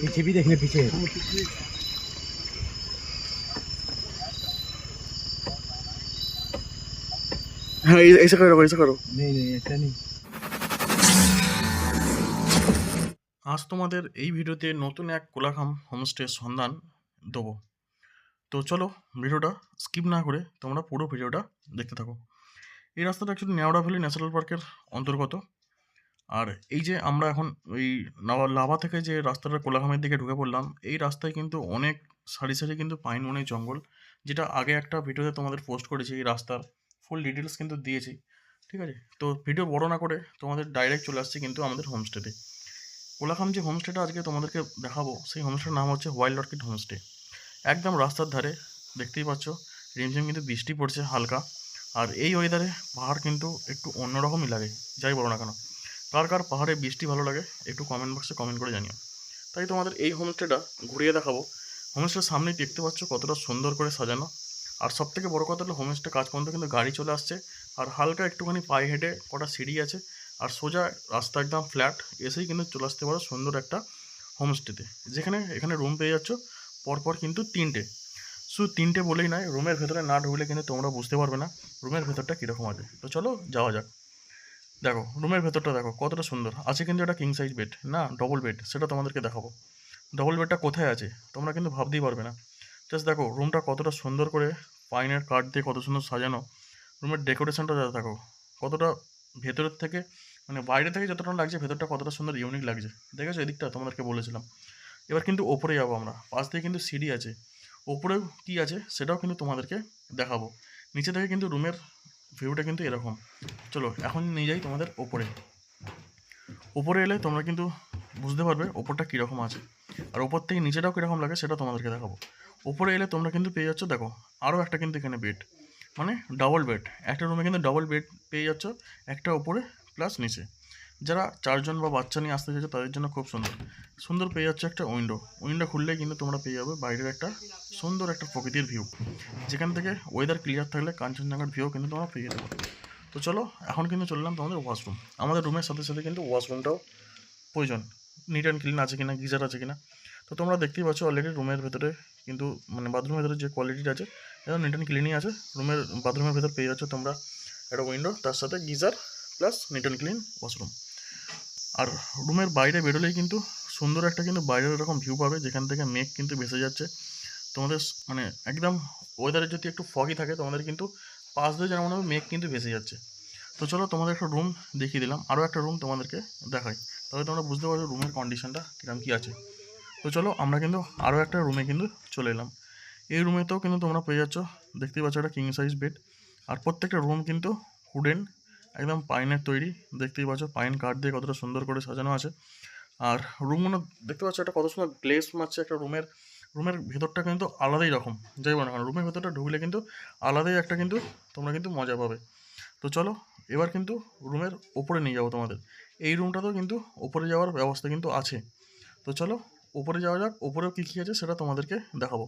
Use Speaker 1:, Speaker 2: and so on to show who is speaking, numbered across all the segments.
Speaker 1: पीछे भी देखने पीछे
Speaker 2: हाँ ऐ- ऐसा करो ऐसा करो
Speaker 1: नहीं नहीं ऐसा नहीं
Speaker 2: আজ তোমাদের এই ভিডিওতে নতুন এক কোলাখাম হোমস্টের সন্ধান দেবো তো চলো ভিডিওটা স্কিপ না করে তোমরা পুরো ভিডিওটা দেখতে থাকো এই রাস্তাটা অ্যাকচুয়ালি নেওড়া ভ্যালি ন্যাশনাল পার্কের অন্তর্গত। আর এই যে আমরা এখন ওই লাভা থেকে যে রাস্তাটা কোলাখামের দিকে ঢুকে পড়লাম, এই রাস্তায় কিন্তু অনেক, সারি সারি কিন্তু পাইন বনের জঙ্গল, যেটা আগে একটা ভিডিওতে তোমাদের পোস্ট করেছি এই রাস্তার। ফুল ডিটেলস কিন্তু দিয়েছি, ঠিক আছে? তো ভিডিও বড় না করে তোমাদের ডাইরেক্ট চলে আসছি কিন্তু আমাদের হোমস্টেতে কোলাখাম যে হোমস্টেটা আজকে তোমাদেরকে দেখাবো, সেই হোমস্টের নাম হচ্ছে ওয়াইল্ড অর্কিড হোমস্টে একদম রাস্তার ধারে, দেখতেই পাচ্ছ, রিমঝিম কিন্তু বৃষ্টি পড়ছে হালকা। আর এই ওয়েদারে পাহাড় কিন্তু একটু অন্যরকমই লাগে, যাই বলো না কেন? কার কার পাহাড়ে বৃষ্টি ভালো লাগে একটু কমেন্ট বক্সে কমেন্ট করে জানিও। তাই তোমাদের এই হোমস্টেটা ঘুরিয়ে দেখাবো। হোমস্টের সামনেই দেখতে পাচ্ছ কতটা সুন্দর করে সাজানো। আর সব থেকে বড়ো কথা হলো হোমস্টে কাজ পর্যন্ত কিন্তু গাড়ি চলে আসছে। আর হালকা একটুখানি পায়ে হেঁটে কটা সিঁড়ি আছে। আর সোজা রাস্তা একদম ফ্ল্যাট এসেই কিন্তু চলে আসতে পারো সুন্দর একটা হোমস্টেতে যেখানে, এখানে রুম পেয়ে যাচ্ছ। পরপর কিন্তু তিনটে। শুধু তিনটে বলেই নয়, রুমের ভেতরে না ঢুকলে কিন্তু তোমরা বুঝতে পারবে না রুমের ভেতরটা কীরকম আছে। তো চলো যাওয়া যাক। দেখো, রুমের ভেতরটা দেখো, কতটা সুন্দর। আছে কিন্তু একটা কিং সাইজ বেড না? ডবল বেড সেটা তোমাদেরকে দেখাবো। ডবল বেডটা কোথায় আছে? তোমরা কিন্তু ভাবতেই পারবে না। জাস্ট দেখো রুমটা কতটা সুন্দর করে পাইনের কাঠ দিয়ে কত সুন্দর সাজানো। রুমের ডেকোরেশনটা যা দেখো, কতটা ভেতরের থেকে মানে বাইরে থেকে যতটা লাগছে, ভেতরটা কতটা সুন্দর ইউনিক লাগছে। দেখেছ? এদিকটা তোমাদেরকে বলেছিলাম। এবার কিন্তু ওপরে যাব আমরা। পাশ দিয়ে কিন্তু সিঁড়ি আছে। ওপরেও কী আছে সেটাও কিন্তু তোমাদেরকে দেখাবো। নিচে থেকে কিন্তু রুমের ভিউটা কিন্তু এরকম। চলো, এখন নিয়ে যাই তোমাদের ওপরে। ওপরে এলে তোমরা কিন্তু বুঝতে পারবে ওপরটা কীরকম আছে। আর ওপর থেকে নিচেটাও কীরকম লাগে সেটা তোমাদেরকে দেখাবো। ওপরে এলে তোমরা কিন্তু পেয়ে যাচ্ছ, দেখো আরও একটা কিন্তু এখানে বেড মানে ডাবল বেড একটা রুমে কিন্তু ডাবল বেড পেয়ে যাচ্ছ, একটা ওপরে প্লাস নিচে। যারা চারজন বা বাচ্চা নিয়ে আসতে চাইছে, তাদের জন্য খুব সুন্দর। সুন্দর পেয়ে যাচ্ছে একটা উইন্ডো। উইন্ডো খুললে কিন্তু তোমরা পেয়ে যাবে বাইরের একটা সুন্দর একটা প্রকৃতির ভিউ যেখান থেকে ওয়েদার ক্লিয়ার থাকলে কাঞ্চনজঙ্ঘার ভিউ কিন্তু তোমরা পেয়ে পারো তো চলো, এখন কিন্তু চললাম তোমাদের ওয়াশরুম আমাদের রুমের সাথে সাথে কিন্তু ওয়াশরুমটাও প্রয়োজন। নিট অ্যান্ড ক্লিন আছে কিনা, গিজার আছে কিনা। তো তোমরা দেখতেই পাচ্ছ অলরেডি রুমের ভেতরে কিন্তু মানে বাথরুমের ভেতরে যে কোয়ালিটিটা আছে একদম নিট অ্যান্ড ক্লিনই আছে। রুমের বাথরুমের ভেতর পেয়ে যাচ্ছ তোমরা একটা উইন্ডো, তার সাথে geyser plus neat and clean washroom আর রুমের বাইরে বেরোলেই কিন্তু সুন্দর একটা কিন্তু বাইরের এরকম ভিউ পাবে, যেখান থেকে মেঘ কিন্তু ভেসে যাচ্ছে। তোমাদের মানে একদম ওয়েদারে যদি একটু ফগি থাকে, তোমাদের কিন্তু পাশ দিয়ে যেন মনে হবে মেঘ কিন্তু ভেসে যাচ্ছে। তো চলো তোমাদের একটা রুম দেখিয়ে দিলাম। আরও একটা রুম তোমাদেরকে দেখাই। তাহলে তোমরা বুঝতে পারবে রুমের কন্ডিশনটা কীরকম কী আছে। তো চলো আমরা কিন্তু আরও একটা রুমে কিন্তু চলে এলাম। এই রুমেতেও কিন্তু তোমরা পেয়ে যাচ্ছ, দেখতেই পাচ্ছ একটা কিং সাইজ বেড আর প্রত্যেকটা রুম কিন্তু হুডেন একদম পাইনের তৈরি। দেখতেই পাচ্ছ, পাইন কাঠ দিয়ে কতটা সুন্দর করে সাজানো আছে। আর রুমগুলো দেখতে পাচ্ছ, একটা কত সুন্দর গ্লেস মারছে একটা রুমের রুমের ভেতরটা কিন্তু আলাদাই রকম। যাই বলো না রুমের ভেতরটা ঢুকলে কিন্তু আলাদাই একটা কিন্তু তোমরা কিন্তু মজা পাবে। তো চলো, এবার কিন্তু রুমের ওপরে নিয়ে যাব তোমাদের। এই রুমটাতেও কিন্তু ওপরে যাওয়ার ব্যবস্থা কিন্তু আছে। তো চলো, ওপরে যাওয়া যাক, ওপরেও কী কী আছে সেটা তোমাদেরকে দেখাবো।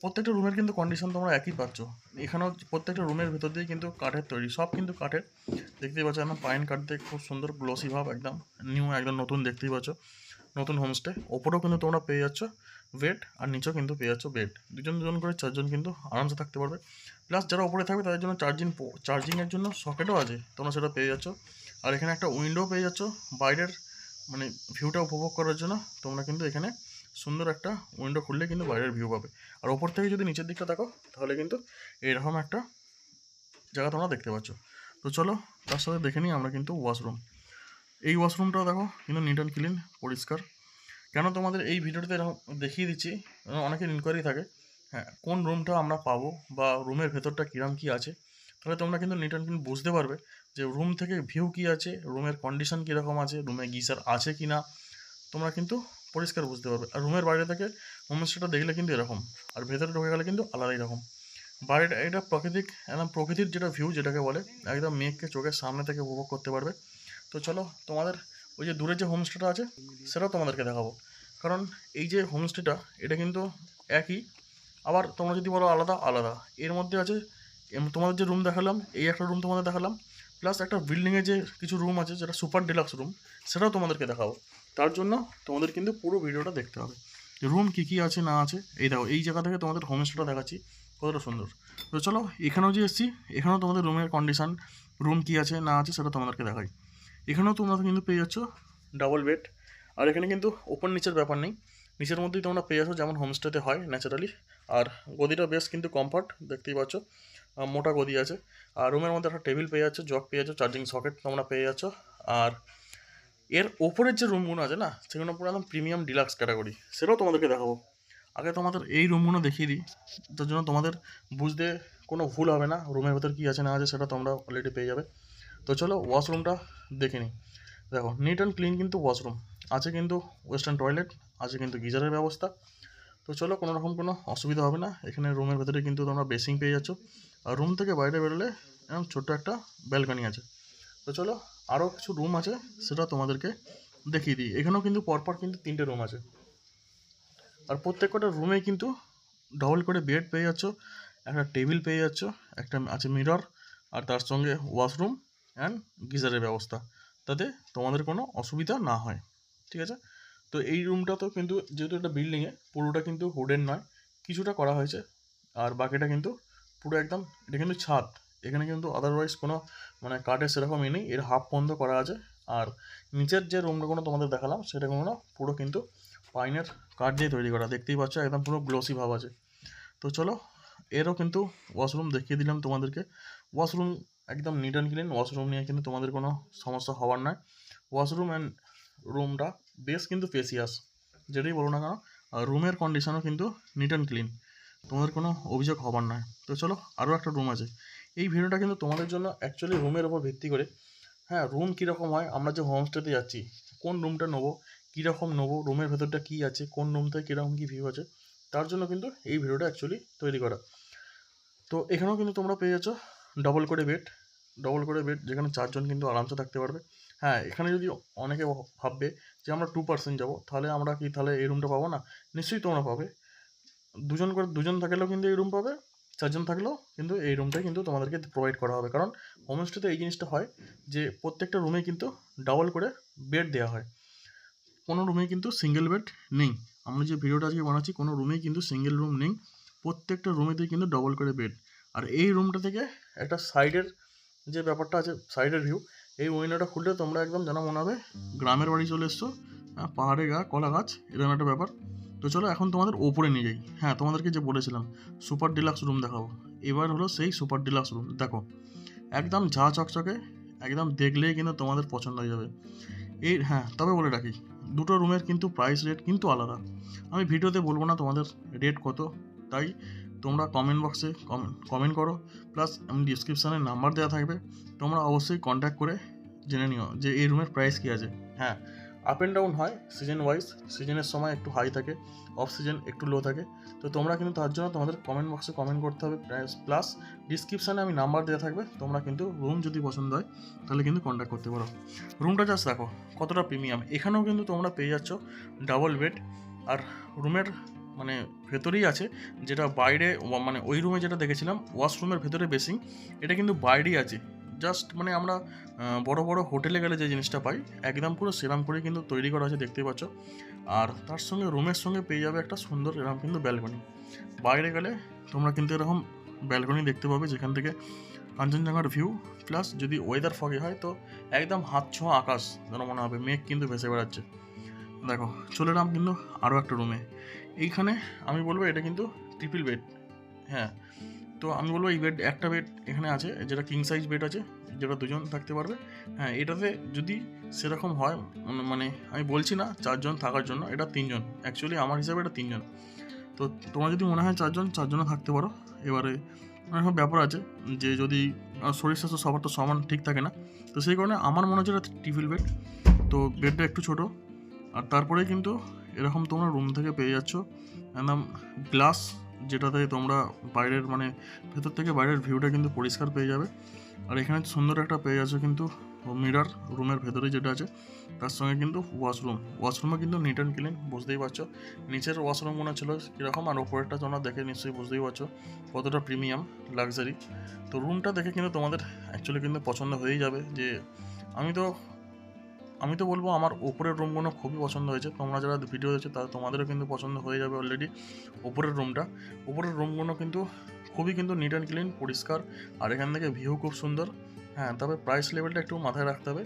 Speaker 2: প্রত্যেকটা রুমের কিন্তু কন্ডিশন তোমরা একই পাচ্ছ। এখানেও প্রত্যেকটা রুমের ভেতর দিয়ে কিন্তু কাঠের তৈরি, সব কিন্তু কাঠের। দেখতেই পাচ্ছ একদম পাইন কাঠ দিয়ে খুব সুন্দর গ্লোসি ভাব একদম নিউ একদম নতুন দেখতেই পাচ্ছ। নতুন হোমস্টে ওপরেও কিন্তু তোমরা পেয়ে যাচ্ছ বেড আর নিচেও কিন্তু পেয়ে যাচ্ছ বেড দুজন দুজন করে চারজন কিন্তু আরামসে থাকতে পারবে। প্লাস যারা ওপরে থাকবে তাদের জন্য চার্জিং চার্জিংয়ের জন্য সকেটও আছে, তোমরা সেটা পেয়ে যাচ্ছ। আর এখানে একটা উইন্ডো পেয়ে যাচ্ছ, বাইরের মানে ভিউটা উপভোগ করার জন্য তোমরা কিন্তু এখানে সুন্দর একটা উইন্ডো খুললে কিন্তু বাইরের ভিউ পাবে। আর ওপর থেকে যদি নিচের দিকটা দেখো, তাহলে কিন্তু এরকম একটা জায়গা তোমরা দেখতে পাচ্ছ। তো চলো, তার সাথে দেখে নিই আমরা কিন্তু ওয়াশরুম এই ওয়াশরুমটাও দেখো, কিন্তু নিট অ্যান্ড ক্লিন পরিষ্কার। কেন তোমাদের এই ভিডিওটাতে এরকম দেখিয়ে দিচ্ছি? অনেকের ইনকোয়ারি থাকে হ্যাঁ কোন রুমটা আমরা পাবো বা রুমের ভেতরটা কীরকম কী আছে? তাহলে তোমরা কিন্তু নিট অ্যান্ড ক্লিন বুঝতে পারবে যে রুম থেকে ভিউ কী আছে রুমের কন্ডিশন কীরকম আছে রুমে গিজার আছে কি না তোমরা কিন্তু পরিষ্কার বুঝতে পারবে। আর রুমের বাইরে থেকে হোমস্টেটা দেখলে কিন্তু এরকম। আর ভেতরে ঢুকে গেলে কিন্তু আলাদাই রকম। বাইরেটা এটা প্রাকৃতিক, একদম প্রকৃতির যেটা ভিউ যেটাকে বলে, একদম মেঘকে চোখের সামনে থেকে উপভোগ করতে পারবে। তো চলো তোমাদের ওই যে দূরে যে হোমস্টেটা আছে, সেটাও তোমাদেরকে দেখাবো। কারণ এই যে হোমস্টেটা এটা কিন্তু একই। আবার তোমরা যদি বলো আলাদা আলাদা। এর মধ্যে আছে তোমাদের যে রুম দেখালাম, এই একটা রুম তোমাদের দেখালাম। প্লাস একটা বিল্ডিংয়ে যে কিছু রুম আছে, যেটা সুপার ডিলাক্স রুম সেটাও তোমাদেরকে দেখাবো। তার জন্য তোমাদের কিন্তু পুরো ভিডিওটা দেখতে হবে। রুম কী কী আছে, না আছে, এই দেখো, এই জায়গা থেকে তোমাদের হোমস্টেটা দেখাচ্ছি, কতটা সুন্দর। তো চলো, এখানেও যে এসেছি, এখানেও তোমাদের রুমের কন্ডিশন রুম কী আছে, না আছে, সেটা তোমাদেরকে দেখাই। এখানেও তোমরা কিন্তু পেয়ে যাচ্ছ ডাবল বেড আর এখানে কিন্তু ওপর নিচের ব্যাপার নেই। নিচের মধ্যেই তোমরা পেয়ে যাচ্ছ যেমন হোমস্টেতে হয় ন্যাচারালি আর গদিটা বেশ কিন্তু কমফর্ট দেখতেই পাচ্ছ। মোটা গদি আছে। আর রুমের মধ্যে একটা টেবিল পেয়ে যাচ্ছ, জগ পেয়ে যাচ্ছ চার্জিং সকেট তোমরা পেয়ে যাচ্ছ। আর এর ওপরের যে রুমগুলো আছে না, সেগুলো পুরো একদম প্রিমিয়াম ডিলাক্স ক্যাটাগরি সেটাও তোমাদেরকে দেখাবো। আগে তোমাদের এই রুমগুলো দেখিয়ে দিই। তার জন্য তোমাদের বুঝতে কোনো ভুল হবে না রুমের ভেতর কী আছে না আছে, সেটা তোমরা অলরেডি পেয়ে যাবে। তো চলো ওয়াশরুমটা দেখে নিই। দেখো নিট অ্যান্ড ক্লিন কিন্তু ওয়াশরুম আছে কিন্তু ওয়েস্টার্ন টয়লেট আছে কিন্তু গিজারের ব্যবস্থা। তো চলো কোনো রকম কোনো অসুবিধা হবে না। এখানে রুমের ভেতরে কিন্তু তোমরা বেসিং পেয়ে যাচ্ছ। আর রুম থেকে বাইরে বেরোলে এরকম ছোট্ট একটা ব্যালকনি আছে। তো চলো আরও কিছু রুম আছে, সেটা তোমাদেরকে দেখিয়ে দিই। এখানেও কিন্তু পরপর কিন্তু তিনটে রুম আছে। আর প্রত্যেকটা রুমে কিন্তু ডবল করে বেড পেয়ে যাচ্ছ, একটা টেবিল পেয়ে যাচ্ছ, একটা আছে মিরর আর তার সঙ্গে ওয়াশরুম অ্যান্ড গিজারের ব্যবস্থা। তাতে তোমাদের কোনো অসুবিধা না হয়, ঠিক আছে? তো এই রুমটা তো কিন্তু যেহেতু একটা বিল্ডিংয়ে পুরোটা কিন্তু হুডেন নয়, কিছুটা করা হয়েছে, আর বাকিটা কিন্তু পুরো একদম, এটা কিন্তু ছাদ। এখানে কিন্তু আদারওয়াইজ কোনো মানে কাঠের সেরকমই নেই। এর হাফ বন্ধ করা আছে। আর নিচের যে রুমগুলো তোমাদের দেখালাম সেটা কোনো পুরো কিন্তু পাইনের কাঠ দিয়ে তৈরি করা। দেখতেই পাচ্ছ, একদম পুরো গ্লোসি ভাব আছে। তো চলো, এরও কিন্তু ওয়াশরুম দেখিয়ে দিলাম তোমাদেরকে। ওয়াশরুম একদম নিট অ্যান্ড ক্লিন ওয়াশরুম নিয়ে কিন্তু তোমাদের কোনো সমস্যা হওয়ার নয়। ওয়াশরুম অ্যান্ড রুমটা বেশ কিন্তু ফেসিয়াস যেটাই বলো না কেন রুমের কন্ডিশনও কিন্তু নিট অ্যান্ড ক্লিন তোমাদের কোনো অভিযোগ হবার নয়। তো চলো, আরও একটা রুম আছে। এই ভিডিওটা কিন্তু তোমাদের জন্য অ্যাকচুয়ালি রুমের ওপর ভিত্তি করে। হ্যাঁ রুম কীরকম হয়? আমরা যে হোমস্টেতে যাচ্ছি, কোন রুমটা নেব? কীরকম নেব? রুমের ভেতরটা কী আছে? কোন রুম থেকে কীরকম কী ভিউ আছে? তার জন্য কিন্তু এই ভিডিওটা অ্যাকচুয়ালি তৈরি করা। তো এখানেও কিন্তু তোমরা পেয়ে যাচ্ছ ডবল করে বেড ডবল করে বেড যেখানে চারজন কিন্তু আরামসে থাকতে পারবে। হ্যাঁ এখানে যদি অনেকে ভাব- ভাববে যে আমরা টু পার্সেন্ট যাব, তাহলে আমরা কি, তাহলে এই রুমটা পাবো না? নিশ্চয়ই তোমরা পাবে। দুজন করে, দুজন থাকলেও কিন্তু এই রুম পাবে। চারজন থাকলেও কিন্তু এই রুমটাই কিন্তু তোমাদেরকে প্রোভাইড করা হবে। কারণ হোমস্টেতে এই জিনিসটা হয় যে প্রত্যেকটা রুমে কিন্তু ডাবল করে বেড দেওয়া হয়। কোনো রুমে কিন্তু সিঙ্গেল বেড নেই। আমরা যে ভিডিওটা আজকে বানাচ্ছি কোনো রুমেই কিন্তু সিঙ্গেল রুম নেই। প্রত্যেকটা রুমেতেই কিন্তু ডবল করে বেড আর এই রুমটা থেকে একটা সাইডের যে ব্যাপারটা আছে সাইডের ভিউ এই উইন্ডোটা খুললে তোমরা একদম যেন মনে হবে গ্রামের বাড়ি চলে এসছো। হ্যাঁ, পাহাড়ে গা কলা গাছ এরকম একটা ব্যাপার। তো চলো এখন তোমাদের ওপরে নিয়ে যাই। হ্যাঁ তোমাদেরকে যে বলেছিলাম, সুপার ডিলাক্স রুম দেখাবো। এবার হলো সেই সুপার ডিলাক্স রুম। দেখো, একদম ঝা চকচকে, একদম দেখলেই কিন্তু তোমাদের পছন্দ হয়ে যাবে। এই হ্যাঁ তবে বলে রাখি, দুটো রুমের কিন্তু প্রাইস রেট কিন্তু আলাদা। আমি ভিডিওতে বলব না তোমাদের রেট কত, তাই তোমরা কমেন্ট বক্সে কমেন্ট করো প্লাস আমি ডিসক্রিপশানে নাম্বার দেওয়া থাকবে। তোমরা অবশ্যই কন্ট্যাক্ট করে জেনে নিও যে এই রুমের প্রাইস কী আছে। হ্যাঁ আপ অ্যান্ড ডাউন হয় সিজন ওয়াইজ সিজনের সময় একটু হাই থাকে অফ সিজন একটু লো থাকে। তো তোমরা কিন্তু তার জন্য তোমাদের কমেন্ট বক্সে কমেন্ট করতে হবে প্লাস ডিসক্রিপশানে আমি নাম্বার দেওয়া থাকবে, তোমরা কিন্তু রুম যদি পছন্দ হয়, তাহলে কিন্তু কন্ট্যাক্ট করতে পারো। রুমটা জাস্ট দেখো, কতটা প্রিমিয়াম এখানেও কিন্তু তোমরা পেয়ে যাচ্ছ ডাবল বেড আর রুমের মানে ভেতরেই আছে, যেটা বাইরে মানে ওই রুমে যেটা দেখেছিলাম ওয়াশরুমের ভেতরে বেসিং এটা কিন্তু বাইরেই আছে। জাস্ট মানে আমরা বড় বড় হোটেলে গেলে যে জিনিসটা পাই, একদম পুরো সেরাম করে কিন্তু তৈরি করা আছে, দেখতেই পাচ্ছ। আর তার সঙ্গে রুমের সঙ্গে পেয়ে যাবে একটা সুন্দর এরকম কিন্তু ব্যালকনি বাইরে গেলে তোমরা কিন্তু এরকম ব্যালকনি দেখতে পাবে, যেখান থেকে কাঞ্চনজঙ্ঘার ভিউ প্লাস যদি ওয়েদার ফগে হয়, তো একদম হাত ছোঁয়া আকাশ যেন মনে হবে, মেঘ কিন্তু ভেসে বেড়াচ্ছে। দেখো, চলে এলাম কিন্তু আরও একটা রুমে এইখানে আমি বলব এটা কিন্তু ট্রিপল বেড হ্যাঁ। তো আমি বলব এই বেড একটা বেড এখানে আছে, যেটা কিং সাইজ বেড আছে, যেটা দুজন থাকতে পারবে। হ্যাঁ এটাতে যদি সেরকম হয়, মানে- মানে আমি বলছি না চারজন থাকার জন্য, এটা তিনজন। অ্যাকচুয়ালি আমার হিসাবে এটা তিনজন। তো তোমার যদি মনে হয় চারজন, চারজনও থাকতে পারো। এবারে অনেক ব্যাপার আছে যে যদি শরীর স্বাস্থ্য সবার তো সমান ঠিক থাকে না, তো সেই কারণে আমার মনে হচ্ছে এটা টিফিল বেড তো বেডটা একটু ছোট। আর তারপরে কিন্তু এরকম তোমরা রুম থেকে পেয়ে যাচ্ছ, একদম গ্লাস যেটাতে তোমরা বাইরের মানে ভেতর থেকে বাইরের ভিউটা কিন্তু পরিষ্কার পেয়ে যাবে। আর এখানে সুন্দর একটা পেয়ে যাচ্ছ কিন্তু মিরার রুমের ভেতরে যেটা আছে, তার সঙ্গে কিন্তু ওয়াশরুম ওয়াশরুমে কিন্তু নিট অ্যান্ড ক্লিন বুঝতেই পারছ? নিচের ওয়াশরুমগুলো ছিল কীরকম, আর ওপরেরটা তোমরা দেখে নিশ্চয়ই বুঝতেই পারছ কতটা প্রিমিয়াম লাক্সারি তো রুমটা দেখে কিন্তু তোমাদের অ্যাকচুয়ালি কিন্তু পছন্দ হয়েই যাবে যে, আমি তো আমি তো বলব আমার ওপরের রুমগুলো খুবই পছন্দ হয়েছে। তোমরা যারা ভিডিও দেখছ, তারা তোমাদেরও কিন্তু পছন্দ হয়ে যাবে অলরেডি ওপরের রুমটা। ওপরের রুমগুলো কিন্তু খুবই কিন্তু নিট অ্যান্ড ক্লিন পরিষ্কার, আর এখান থেকে ভিউ খুব সুন্দর। হ্যাঁ তবে প্রাইস লেভেলটা একটু মাথায় রাখতে হবে।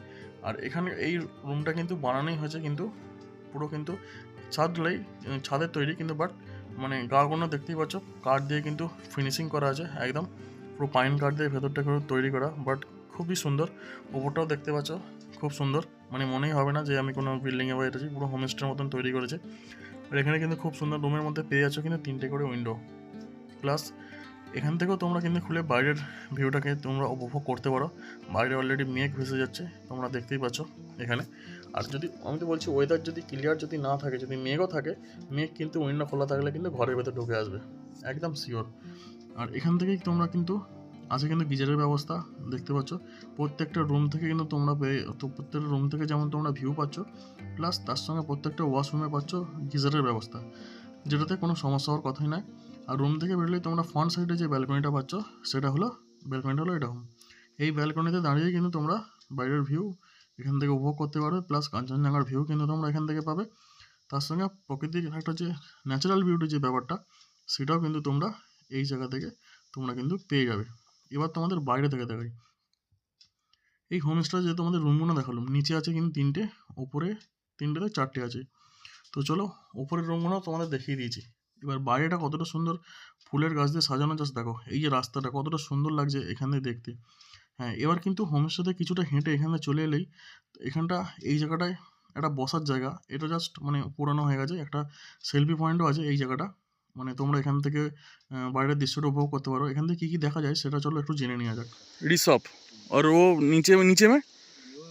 Speaker 2: আর এখানে এই রুমটা কিন্তু বানানোই হয়েছে কিন্তু পুরো কিন্তু ছাদ লাই ছাদের তৈরি কিন্তু বাট মানে গাগুলো দেখতেই পাচ্ছ, কাঠ দিয়ে কিন্তু ফিনিশিং করা আছে একদম। পুরো পাইন কাঠ দিয়ে ভেতরটা তৈরি করা বাট খুবই সুন্দর। ওপরটাও দেখতে পাচ্ছ, খুব সুন্দর। মানে মনেই হবে না যে আমি কোনো বিল্ডিংয়ে বা এটাছি পুরো হোমস্টের মতন তৈরি করেছে। আর এখানে কিন্তু খুব সুন্দর রুমের মধ্যে পেয়ে যাচ্ছ কিন্তু তিনটে করে উইন্ডো প্লাস এখান থেকেও তোমরা কিন্তু খুলে বাইরের ভিউটাকে তোমরা উপভোগ করতে পারো। বাইরে অলরেডি মেঘ ভেসে যাচ্ছে, তোমরা দেখতেই পাচ্ছ এখানে। আর যদি, আমি তো বলছি ওয়েদার যদি ক্লিয়ার যদি না থাকে, যদি মেঘও থাকে, মেঘ কিন্তু উইন্ডো খোলা থাকলে কিন্তু ঘরের ভেতর ঢুকে আসবে। একদম শিওর আর এখান থেকেই তোমরা কিন্তু আছে কিন্তু গিজারের ব্যবস্থা, দেখতে পাচ্ছ। প্রত্যেকটা রুম থেকে কিন্তু তোমরা পেয়ে, তো প্রত্যেকটা রুম থেকে যেমন তোমরা ভিউ পাচ্ছ প্লাস তার সঙ্গে প্রত্যেকটা ওয়াশরুমে পাচ্ছ গিজারের ব্যবস্থা, যেটাতে কোনো সমস্যা হওয়ার কথাই নয় আর রুম থেকে বেরোলেই তোমরা ফ্রন্ট সাইডে যে ব্যালকনিটা পাচ্ছ, সেটা হলো ব্যালকনিটা হলো এরকম এই ব্যালকনিতে দাঁড়িয়ে কিন্তু তোমরা বাইরের ভিউ এখান থেকে উপভোগ করতে পারবে প্লাস কাঞ্চনজঙ্ঘার ভিউ কিন্তু তোমরা এখান থেকে পাবে। তার সঙ্গে প্রকৃতির একটা যে ন্যাচারাল বিউটি যে ব্যাপারটা, সেটাও কিন্তু তোমরা এই জায়গা থেকে তোমরা কিন্তু পেয়ে যাবে। এবার তোমাদের বাইরে থেকে দেখাই। এই হোমস্টে যে তোমাদের রুমগুলো দেখালাম, নিচে আছে কিন্তু তিনটে, ওপরে তিনটেতে চারটে আছে। তো চলো, ওপরের রুমগুলো তোমাদের দেখিয়ে দিয়েছি। এবার বাইরেটা কতটা সুন্দর ফুলের গাছ দিয়ে সাজানো জাস্ট দেখো, এই যে রাস্তাটা কতটা সুন্দর লাগছে এখান থেকে দেখতে। হ্যাঁ এবার কিন্তু হোমস্টেতে কিছুটা হেঁটে এখানে চলে এলেই এখানটা, এই জায়গাটায় একটা বসার জায়গা, এটা জাস্ট মানে পুরানো হয়ে গেছে, একটা সেলফি পয়েন্টও আছে এই জায়গাটা। মানে তোমরা এখান থেকে আহ, বাইরের দৃশ্যটা উপভোগ করতে পারো এখান থেকে কী কী দেখা যায় সেটা চলো একটু জেনে নেওয়া যাক রিসপ আর ও নিচে নিচে में
Speaker 1: वो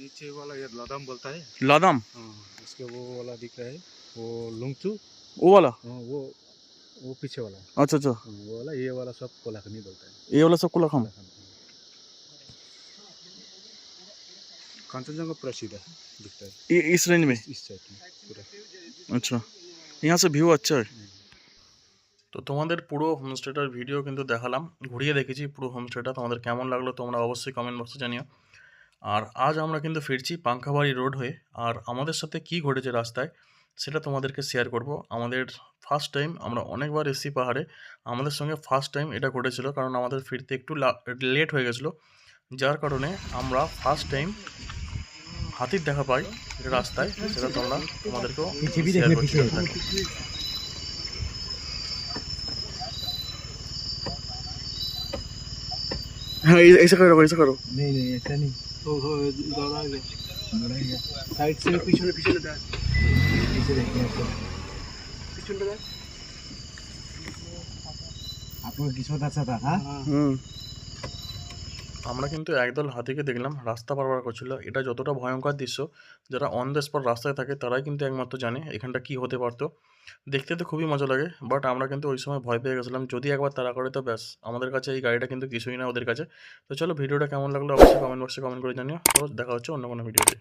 Speaker 1: नीचे वाला ये लदम बोलता है
Speaker 2: लादाम
Speaker 1: हाँ इसके वो वाला दिख रहा है वो लुंगचू
Speaker 2: वो वाला
Speaker 1: हाँ वो वो पीछे वाला
Speaker 2: अच्छा अच्छा
Speaker 1: हाँ, वो वाला ये वाला सब कोलाखनी बोलता है
Speaker 2: ये वाला सब कोलाखाम
Speaker 1: कोलाखनी। कांचनजंगा पूरा सीधा है दिखता है
Speaker 2: ये इस रेंज में
Speaker 1: इस साइड में पूरा
Speaker 2: আচ্ছা यहाँ से ভিউ আচ্ছা তো তোমাদের পুরো হোমস্টেটার ভিডিও কিন্তু দেখালাম। ঘুরিয়ে দেখেছি পুরো হোমস্টেটা তোমাদের কেমন লাগল তোমরা অবশ্যই কমেন্ট বক্সে জানিও। আর আজ আমরা কিন্তু ফিরছি পাঙ্খাবাড়ি রোড হয়ে। আর আমাদের সাথে কি ঘটেছে রাস্তায় সেটা তোমাদেরকে শেয়ার করব। আমাদের ফার্স্ট টাইম আমরা অনেকবার এসছি পাহাড়ে। আমাদের সঙ্গে ফার্স্ট টাইম এটা ঘটেছিল কারণ আমাদের ফিরতে একটু লেট হয়ে গেছিল। যার কারণে আমরা ফার্স্ট টাইম হাতির দেখা পাই রাস্তায় সেটা তোমরা তোমাদেরকেও
Speaker 1: শেয়ার
Speaker 2: করছি। হ্যাঁ এসে করে রাখো এসে করো নেই
Speaker 1: নেই এটা নেই। ও হো দৌড়া গেল দৌড়া গেল সাইড থেকে পিছনে পিছনে দেখ। আপনার কিসমত আছে তা হ্যাঁ?
Speaker 2: হুম। আমরা কিন্তু একদল হাতিকে দেখলাম, রাস্তা পারবার করছিল। এটা যতটা ভয়ঙ্কর দৃশ্য, যারা অন দ্য স্পট রাস্তায় থাকে, তারাই কিন্তু একমাত্র জানে এখানটা কি হতে পারতো। দেখতে তো খুবই মজা লাগে বাট আমরা কিন্তু ওই সময় ভয় পেয়ে গেছিলাম, যদি একবার তারা করে তো ব্যাস, আমাদের কাছে এই গাড়িটা কিন্তু কিছুই না ওদের কাছে। তো চলো, ভিডিওটা কেমন লাগল অবশ্যই কমেন্ট বক্সে কমেন্ট করে জানিও। তো দেখা হচ্ছে অন্য কোনো ভিডিওতে